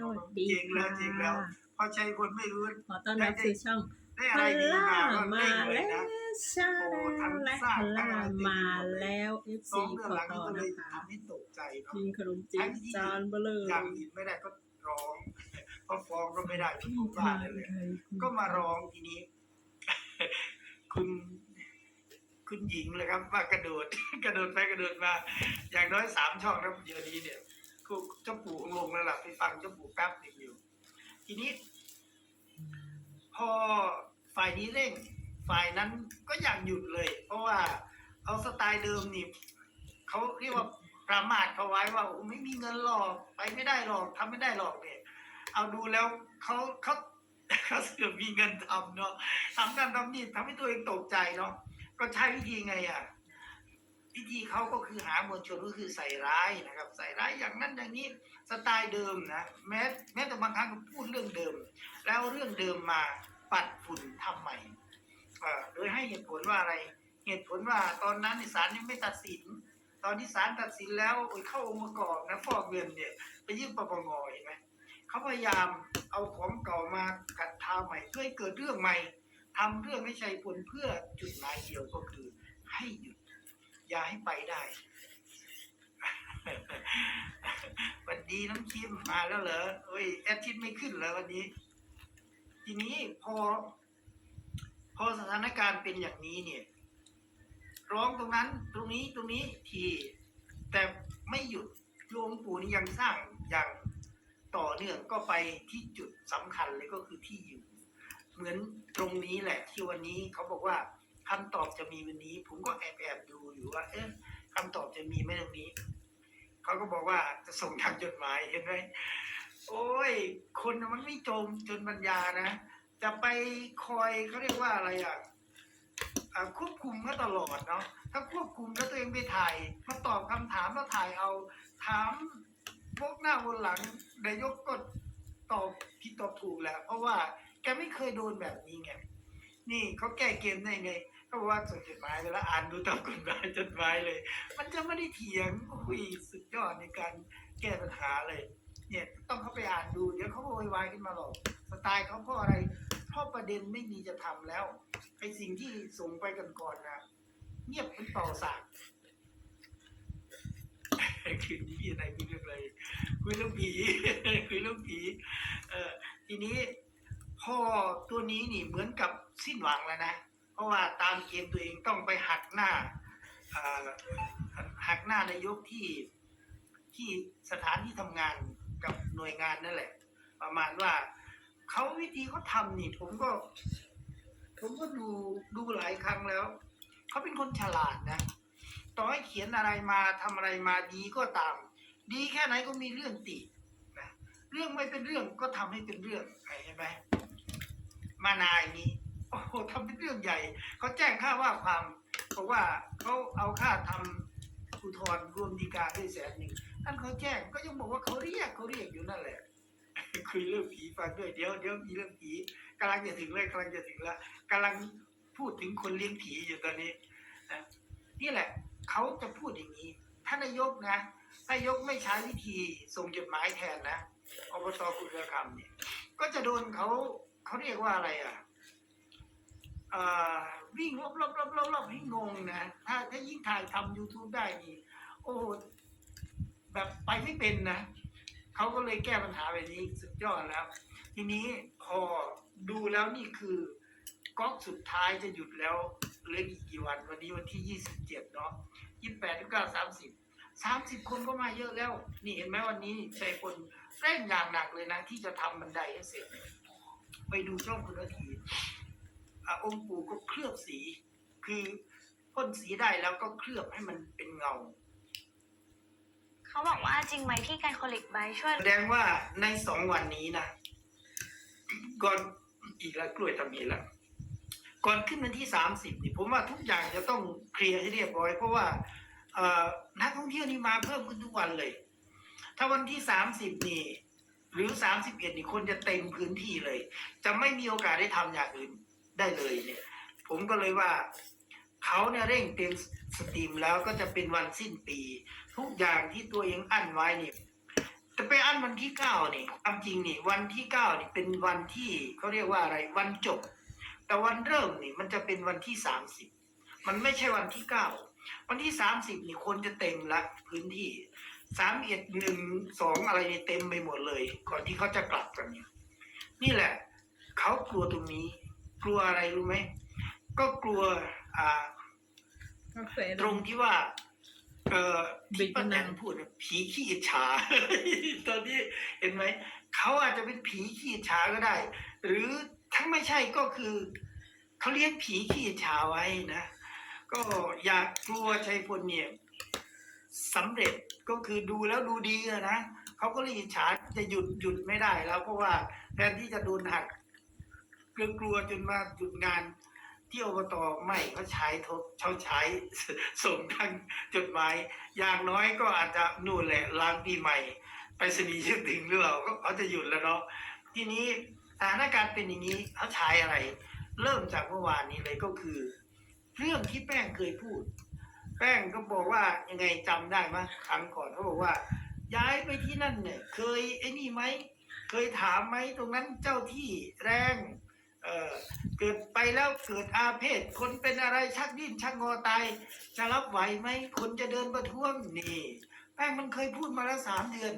สวัสดีจริงแล้วจริงแล้วค่ะพอใช้คนไม่รู้ขอต้อนรับสู่ช่องได้พอะไรดีล่ามาก็มาเร่งเลยแล้วนะชาโอ้ทั้งและสร้างพล่าทั้งอะไรมาแล้ว FC สองเรื่องขอหลังต่อก็เลนะยคะทำให้ตกใจเนาะกินขนมจีนจานเบลออย่างอื่นไม่ได้ก็ร้องเพราะฟ้องก็ไม่ได้ทุกบ้านเลยก็มาร้องทีนี้ คุณคุณหญิงเลยครับว่ากระโดดกระโดดไปกระโดดมา อย่างน้อยสามช่องนะเดี๋ยวนี้เนี่ย คือเจ้าปู่องค์ลงแล้วล่ะไปฟังเจ้าปู่แป๊บหนึ่งอยู่ ทีนี้ พอฝ่ายนี้เร่ง ฝ่ายนั้นก็อยากหยุดเลย เพราะว่าเอาสไตล์เดิมนี่เขาเรียกว่าประมาทเขาไว้ว่าโอ้ไม่มีเงินหรอกไปไม่ได้หรอกทำไม่ได้หรอกเนี่ยเอาดูแล้วเขาเขาเขาเสือมีเงินทำเนาะทำการทำนี่ทำให้ตัวเองตกใจเนาะก็ใช้วิธีไงอะ วิธีเขาก็คือหามวลชนก็คือใส่ร้ายนะครับ ใส่ร้ายอย่างนั้นอย่างนี้สไตล์เดิมนะแม้แม้แต่บางครั้งก็พูดเรื่องเดิม แล้วเรื่องเดิมมาปัดฝุ่นทำใหม่โดยให้เหตุผลว่าอะไร เหตุผลว่าตอนนั้นศาลยังไม่ตัดสิน ตอนที่ศาลตัดสินแล้วโอ้ยเข้าองค์ประกอบนะฟอกเงินเนี่ยไปยื่นปปงเห็นไหมเขาพยายามเอาของเก่ามากัดทาใหม่เพื่อให้เกิดเรื่องใหม่ทำเรื่องให้ใช้ผลเพื่อจุดหมายเดียวก็คือให้หยุด อย่าให้ไปได้วัสดีน้องคิมมาแล้วเหรอเอ้ยแอดชิดไม่ขึ้นแล้ววันนี้ ทีนี้พอ พอสถานการณ์เป็นอย่างนี้เนี่ย ร้องตรงนั้น ตรงนี้ตรงนี้ทีแต่ไม่หยุดหลวงปู่นี่ยังสร้างอย่างต่อเนื่องก็ไปที่จุดสำคัญเลยก็คือที่อยู่ เหมือนตรงนี้แหละที่วันนี้เขาบอกว่า คำตอบจะมีวันนี้ ผมก็แอบแอบดูอยู่ว่า เอ๊ะคำตอบจะมีไหมตรงนี้ เขาก็บอกว่าจะส่งทางจดหมายเห็นไหมโอ้ย คนมันไม่จมจนปัญญานะ จะไปคอยเขาเรียกว่าอะไรอะควบคุมเขาตลอดเนาะถ้าควบคุมแล้วตัวเองไปถ่ายมาตอบคำถามแล้วถ่ายเอา ถามพวกหน้าวนหลังนายกก็ตอบผิดตอบถูกแหละเพราะว่าแกไม่เคยโดนแบบนี้ไงนี่เขาแก้เกมได้ไง เขาบอกว่าส่งจดหมายไปแล้วอ่านดูตามกฎหมายจดหมายเลย มันจะไม่ได้เถียงคุยสุดยอดในการแก้ปัญหาเลย เนี่ยต้องเข้าไปอ่านดูเดี๋ยวเขาโวยวายขึ้นมาหรอกสไตล์เขาเพราะอะไรเพราะประเด็นไม่มีจะทำแล้วไอ้สิ่งที่ส่งไปกันก่อนนะเงียบเป็นเป่าสากคืนนี้อะไรคุยเรื่องอะไรคุยเรื่องผีคุยเรื่องผีเออทีนี้พอตัวนี้นี่เหมือนกับสิ้นหวังแล้วนะ ราะว่าตามเกมตัวเองต้องไปหักหน้าหักหน้านายกที่ที่สถานที่ทำงานกับหน่วยงานนั่นแหละ ประมาณว่าเขาวิธีเขาทำนี่ ผมก็ ผมก็ดูดูหลายครั้งแล้วเขาเป็นคนฉลาดนะต่อให้เขียนอะไรมาทำอะไรมาดีก็ตาม ดีแค่ไหนก็มีเรื่องตินะเรื่องไม่เป็นเรื่องก็ทำให้เป็นเรื่องเห็นไหมมานายนี้ โอ้โหทำเป็นเรื่องใหญ่เขาแจ้งค่าว่าความบอกว่าเขาเอาค่าทำอุทธรณ์รวมดีกาด้วยแสนหนึ่งนั่นเขาแจ้งก็ยังบอกว่าเขาเรียกเขาเรียกอยู่นั่นแหละ คุยเรื่องผีฟังด้วยเดี๋ยวเดี๋ยวมีเรื่องผีกำลังจะถึงเลยกำลังจะถึงล้วกำลังพูดถึงคนเลี้ยงผีอยู่ตอนนี้นะนี่แหละเขาจะพูดอย่างนี้ท่านนายกนะนายกไม่ใช้วิธีส่งจดหมายแทนนะอบตคุณเรือคำเนี่ยก็จะโดนเขาเขาเรียกว่าอะไรอะเอ่อ วิ่งรอบรอบรอบรอบรอบให้งงนะถ้าถ้ายิ่งถ่ายทำ YouTube ได้นี่โอ้โหแบบไปไม่เป็นนะเขาก็เลยแก้ปัญหาแบบนี้สุดยอดแล้ว ทีนี้พอดูแล้วนี่คือก๊อกสุดท้ายจะหยุดแล้วเหลืออีกกี่วัน วันนี้วันที่ยี่สิบเจ็ดเนาะยี่แปดยี่เก้าสามสิบสามสิบคนก็มาเยอะแล้ว นี่เห็นไหมวันนี้ชัยคนเร่งอย่างหนักเลยนะ ที่จะทำบันไดให้เสร็จ ไปดูช่องคุณนาที อะองค์ปู่ก็เคลือบสี คือพ่นสีได้แล้วก็เคลือบให้มันเป็นเงา เขาบอกว่าจริงไหมที่การคอลเลกใบช่วยแสดงว่าในสองวันนี้นะก่อนอีกแล้วกล้วยทำอีกแล้วก่อนขึ้นวันที่สามสิบนี่ผมว่าทุกอย่างจะต้องเคลียร์ให้เรียบร้อย เพราะว่าเอ่อนักท่องเที่ยวนี่มาเพิ่มขึ้นทุกวันเลย ถ้าวันที่สามสิบนี่ หรือสามสิบเอ็ดนี่คนจะเต็มพื้นที่เลย จะไม่มีโอกาสได้ทำอย่างอื่น ได้เลยเนี่ย ผมก็เลยว่าเขาเนี่ยเร่งเต็มสตรีมแล้วก็จะเป็นวันสิ้นปี ทุกอย่างที่ตัวเองอั้นไว้เนี่ยแต่ไปอั้นวันที่เก้านี่ความจริงนี่วันที่เก้านี่เป็นวันที่เขาเรียกว่าอะไรวันจบ แต่วันเริ่มนี่มันจะเป็นวันที่สามสิบมันไม่ใช่วันที่เก้าวันที่สามสิบนี่คนจะเต็มละพื้นที่สามเอ็ดหนึ่งสองอะไรนี่เต็มไปหมดเลย ก่อนที่เขาจะกลับกันเนี่ยนี่แหละ เขากลัวตรงนี้ กลัวอะไรรู้ไหมก็กลัวอ่ากาแฟตรงที่ว่า เอ่อบิที่ดป้าแตมันนพูดน่ะผีขี้อิจฉาตอนนี้เห็นไหมเขาอาจจะเป็นผีขี้อิจฉาก็ได้ หรือทั้งไม่ใช่ก็คือเขาเลี้ยงผีขี้อิจฉาไว้นะก็อยากกลัวชัยพลเนี่ยสำเร็จก็คือดูแล้วดูดีอะนะเขาก็เลยอิจฉาจะหยุดหยุดไม่ได้แล้วเพราะว่าแทนที่จะโดนหัก กลัวกลัวจนมาหยุดงานที่อบตไม่เขาใช้ทบเขาใช้ส่งทางจดหมาย อย่างน้อยก็อาจจะนู่นแหละล้างปีใหม่ ไปสนีชื่อถึงหรือเปล่าก็เขาจะหยุดแล้วเนาะทีนี้สถานการณ์เป็นอย่างนี้เขาใช้อะไร เริ่มจากเมื่อวานนี้เลยก็คือ เรื่องที่แป้งเคยพูด แป้งก็บอกว่ายังไงจำได้ไหมยครั้งก่อนเขาบอกว่า ย้ายไปที่นั่นเนี่ย เคยไอ้นี่ไหมเคยถามไหมตรงนั้นเจ้าที่แรง เออเกิดไปแล้วเกิดอาเพศ คนเป็นอะไรชักดิ้นชักงอตาย จะรับไหวไหมคนจะเดินประท้วงนี่แป้งมันเคยพูดมาแล้วสามเดือน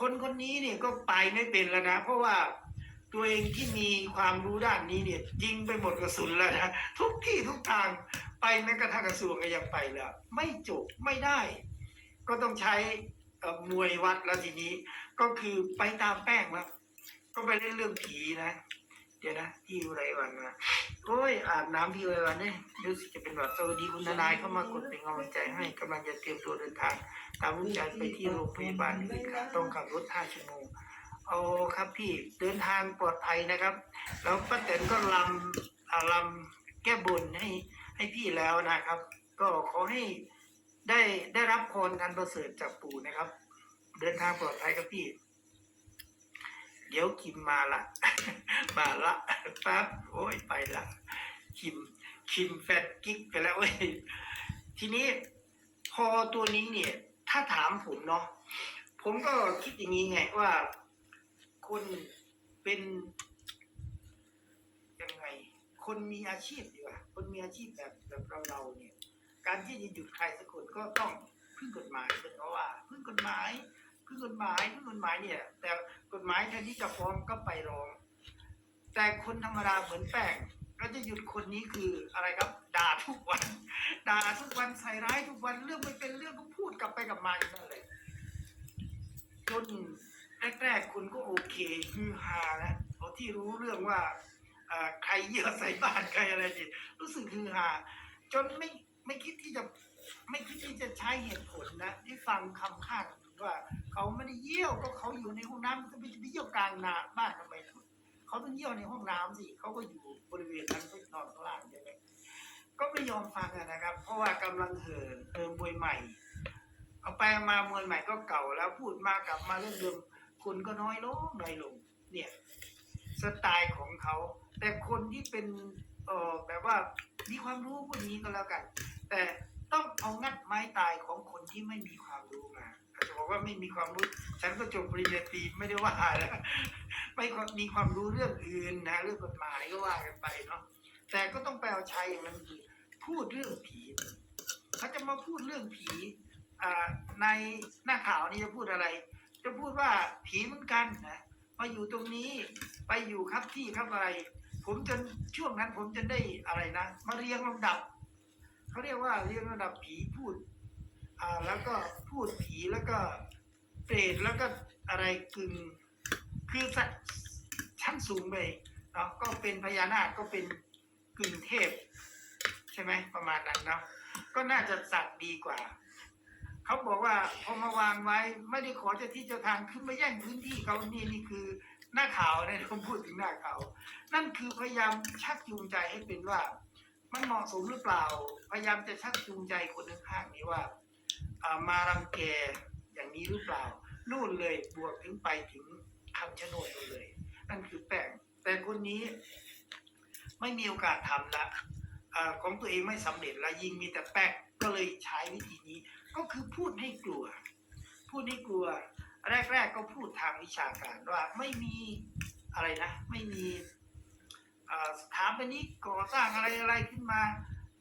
คนคนนี้เนี่ยก็ไปไม่เป็นแล้วนะ เพราะว่าตัวเองที่มีความรู้ด้านนี้เนี่ยยิงไปหมดกระสุนแล้วนะทุกที่ทุกทางไปแม้กระทั่งกระทรวงก็ยังไปแล้ว ไม่จบไม่ได้ ก็ต้องใช้มวยวัดแล้วทีนี้ ก็คือไปตามแป้งแล้วก็ไปเล่นเรื่องผีนะ เดี๋ยวนะพี่อุไรวันมาโอ้ยอาบน้ำพี่อุไรวันเนี่ยรู้สึกจะเป็นแบบสวัสดีคุณทนายเข้ามากดเป็นกำลังใจให้กำลังจะเตรียมตัวเดินทางตามลูกชายไปที่โรงพยาบาลอื่นครัต้องขับรถห้าชั่วโมงโอ้ครับพี่เดินทางปลอดภัยนะครับ แล้วป้าแตนก็ลำอาลำแก้บนให้ให้พี่แล้วนะครับ ก็ขอให้ได้ได้รับพรกันประเสริฐจากปู่นะครับ เดินทางปลอดภัยครับพี่ ดี๋ยวคิมมาละมาละปั๊บโอ้ยไปละคิมคิมแฟนกิ๊กไปแล้วเว้ยทีนี้พอตัวนี้เนี่ย ถ้าถามผมเนาะผมก็คิดอย่างนี้ไงว่าคนเป็นยังไง คนมีอาชีพดีกว่า คนมีอาชีพแบบแบบเราเราเนี่ย การที่จะหยุดใครสักคนก็ต้องพึ่งกฎหมายเป็นเพราะว่าพึ่งกฎหมาย พึ่งกฎหมายพึ่งกฎหมายเนี่ย แต่กฎหมายแทนที่จะฟ้องก็ไปร้อง แต่คนธรรมดาเหมือนแป้งก็จะหยุดคนนี้คืออะไรครับ ด่าทุกวัน ด่าทุกวันใส่ร้ายทุกวันเรื่องไม่เป็นเรื่องก็พูดกลับไปกลับมาอยู่นั่นเลยจนแรกๆคุณก็โอเคฮือฮานะพอที่รู้เรื่องว่าใครเยื่อใส่บ้านใครอะไรนี่รู้สึกฮือฮาจนไม่ไม่คิดที่จะไม่คิดที่จะใช้เหตุผลนะที่ฟังคำข้างว่า เขาไม่ได้เยี่ยวก็เขาอยู่ในห้องน้ำจะไปจะไปเยี่ยวกลางนาบ้านทำไมเขาต้องเยี่ยวในห้องน้ำสิเขาก็อยู่บริเวณนั้นเขานอนข้างล่างใช่ไหมก็ไม่ยอมฟังนะครับ เพราะว่ากำลังเห่อเห่อมวยใหม่ เอาไปมามวยใหม่ก็เก่าแล้วพูดมากลับมาเรื่องเดิมคนก็น้อยลงน้อยลง เนี่ย สไตล์ของเขา แต่คนที่เป็นเออแบบว่ามีความรู้พวกนี้ก็แล้วกัน แต่ต้องเอางัดไม้ตายของคนที่ไม่มีความรู้มา จะบอกว่าไม่มีความรู้ ฉันก็จบปริญญาตรีไม่ได้ว่าแล้วไม่มีความรู้เรื่องอื่นนะเรื่องกฎหมายก็ว่ากันไปเนาะแต่ก็ต้องไปเอาใช้อย่างนั้นคือพูดเรื่องผีเขาจะมาพูดเรื่องผีอ่าในหน้าข่าวนี่จะพูดอะไร จะพูดว่าผีเหมือนกันนะมาอยู่ตรงนี้ไปอยู่ครับที่ครับอะไร ผมจนช่วงนั้นผมจะได้อะไรนะ มาเรียงลำดับเขาเรียกว่าเรียงระดับผีพูด อ่าแล้วก็พูดผีแล้วก็เปรตแล้วก็อะไรกึ่งคือสัตว์ชั้นสูงไปเนาะก็เป็นพญานาคก็เป็นกึ่งเทพ ใช่ไหมประมาณนั้นเนาะก็น่าจะสัตว์ดีกว่าเขาบอกว่าพอมาวางไว้ไม่ได้ขอเจ้าที่เจ้าทางขึ้นมาแย่งพื้นที่เขานี่นี่คือหน้าขาวนะผมพูดถึงหน้าขาวนั่นคือพยายามชักจูงใจให้เป็นว่า มันเหมาะสมหรือเปล่า พยายามจะชักจูงใจคนข้างๆนี้ว่า มารังแกอย่างนี้หรือเปล่านู่นเลยบวกถึงไปถึงคำชะโนดเลย นั่นคือแป้งแต่คนนี้ไม่มีโอกาสทำละของตัวเองไม่สำเร็จละยิงมีแต่แป้งก็เลยใช้วิธีนี้ ก็คือพูดให้กลัว พูดให้กลัว แรก ๆ ก็พูดทางวิชาการว่าไม่มีอะไรนะ ไม่มีสถาปนิกก่อสร้างอะไรอะไรขึ้นมา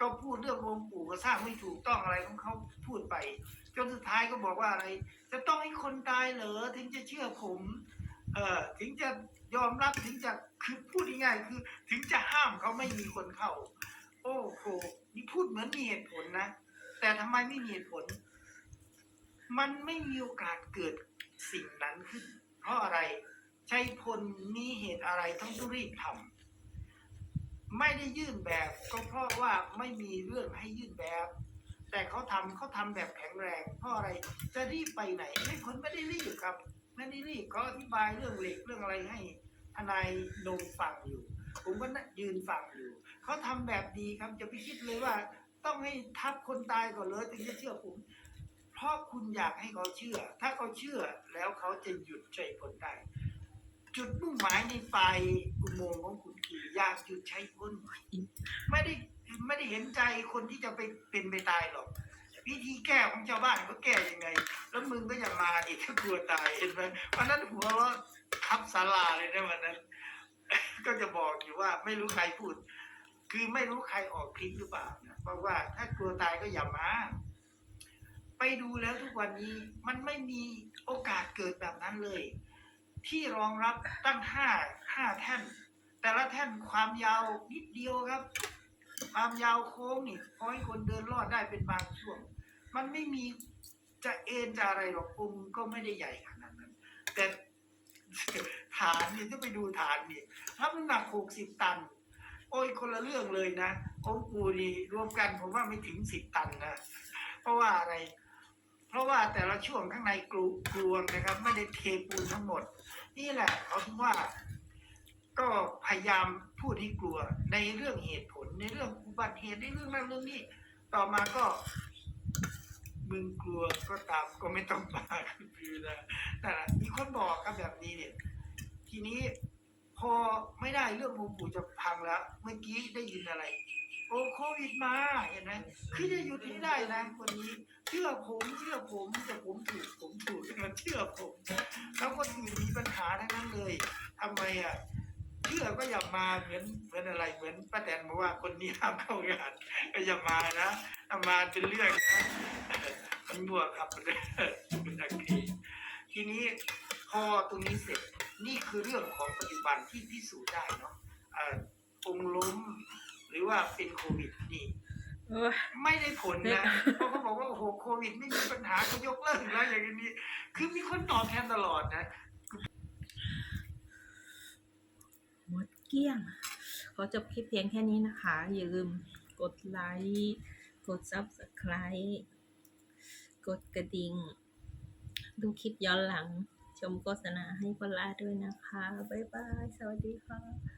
ก็พูดเรื่ององค์ปู่ก็สร้างไม่ถูกต้องอะไรของเขาพูดไป จนสุดท้ายก็บอกว่าอะไร จะต้องให้คนตายเหรอถึงจะเชื่อผม เอ่อถึงจะยอมรับถึงจะคือพูดง่ายๆคือ ถึงจะห้ามเขาไม่มีคนเข้า โอ้โหนี่พูดเหมือนมีเหตุผลนะแต่ทำไมไม่มีเหตุผล มันไม่มีโอกาสเกิดสิ่งนั้นขึ้น เพราะอะไร ใช้พลมีเหตุอะไรต้องต้องรีบทำ ไม่ได้ยื่นแบบก็เพราะว่าไม่มีเรื่องให้ยื่นแบบ แต่เขาทำเขาทำแบบแข็งแรงเพราะอะไรจะรีบไปไหนไม่คนไม่ได้รีบครับ ไม่ได้รีบเขาอธิบายเรื่องเหล็กเรื่องอะไรให้ทนายนงฟังอยู่ ผมก็นั่งยืนฟังอยู่เขาทำแบบดีครับจะไปคิดเลยว่า ต้องให้ทับคนตายก่อนเลยถึงจะเชื่อผม เพราะคุณอยากให้เขาเชื่อ ถ้าเขาเชื่อแล้วเขาจะหยุดใช้ผลได้จุดมุ่งหมายในปลายอุโมงค์ของคุณ อยากหยุดใช้ผลไม่ได้ไม่ได้เห็นใจคนที่จะไปเป็นไปตายหรอกวิธีแก้ของชาวบ้านเขาแก้ยังไง แล้วมึงก็อย่ามาอีกถ้ากลัวตายเห็นไหมวันนั้นหัวเราทับศาลาเลยนะวันนั้น ก็จะบอกอยู่ว่าไม่รู้ใครพูด คือไม่รู้ใครออกคลิปหรือเปล่านะเพราะว่าถ้ากลัวตายก็อย่ามา ไปดูแล้วทุกวันนี้มันไม่มีโอกาสเกิดแบบนั้นเลย ที่รองรับตั้งห้าห้าแท่น แต่ละแท่นความยาวนิดเดียวครับ ความยาวโค้งนี่พอให้คนเดินรอดได้เป็นบางช่วง มันไม่มีจะเอ็นจะอะไรหรอกองค์ก็ไม่ได้ใหญ่ขนาดนั้น แต่ฐานนี่ถ้าไปดูฐานนี่ถ้ามันหนักหกสิบตัน โอ้ยคนละเรื่องเลยนะองค์ปูนี่รวมกันผมว่าไม่ถึงสิบตันนะเพราะว่าอะไร เพราะว่าแต่ละช่วงข้างในกรูกลวงนะครับ ไม่ได้เทปูนทั้งหมด นี่แหละเขาถึงว่า ก็พยายามพูดให้กลัวในเรื่องเหตุผลในเรื่องอุบัติเหตุในเรื่องนั้นเรื่องนี้ ต่อมาก็มึงกลัวก็ตามก็ไม่ต้องมาคือนะแต่มีคนบอกครับแบบนี้เนี่ย ทีนี้พอไม่ได้เรื่ององค์ปู่จะพังแล้ว เมื่อกี้ได้ยินอะไร โอ้โควิดมาเห็นไหมคือจะหยุดไม่ได้นะคนนี้เชื่อผมเชื่อผมแต่ผมถูกผมถูกมันเชื่อผม แล้วคนอื่นมีปัญหาทั้งนั้นเลยทำไมอะ เชื่อก็อย่ามาเหมือนเหมือนอะไรเหมือนป้าแตนบอกว่าคนนี้ห้ามเข้างานก็อย่ามานะถ้ามาเป็นเรื่องนะมันบวกครับมันเป็นอักทีทีนี้พอตรงนี้เสร็จนี่คือเรื่องของปัจจุบันที่พิสูจน์ได้เนาะองล้มหรือว่าเป็นโควิดนี่ไม่ได้ผลนะเพราะเขาบอกว่าโอ้โหโควิดไม่มีปัญหาเขายกเลิกแล้วอย่างนี้ คือมีคนตอบแทนตลอดนะ เกี้ยง ขอจบคลิปเพียงแค่นี้นะคะ อย่าลืมกดไลค์กด Subscribe กดกระดิ่ง ดูคลิปย้อนหลัง ชมโฆษณาให้พลาด้วยนะคะ บ๊ายบาย สวัสดีค่ะ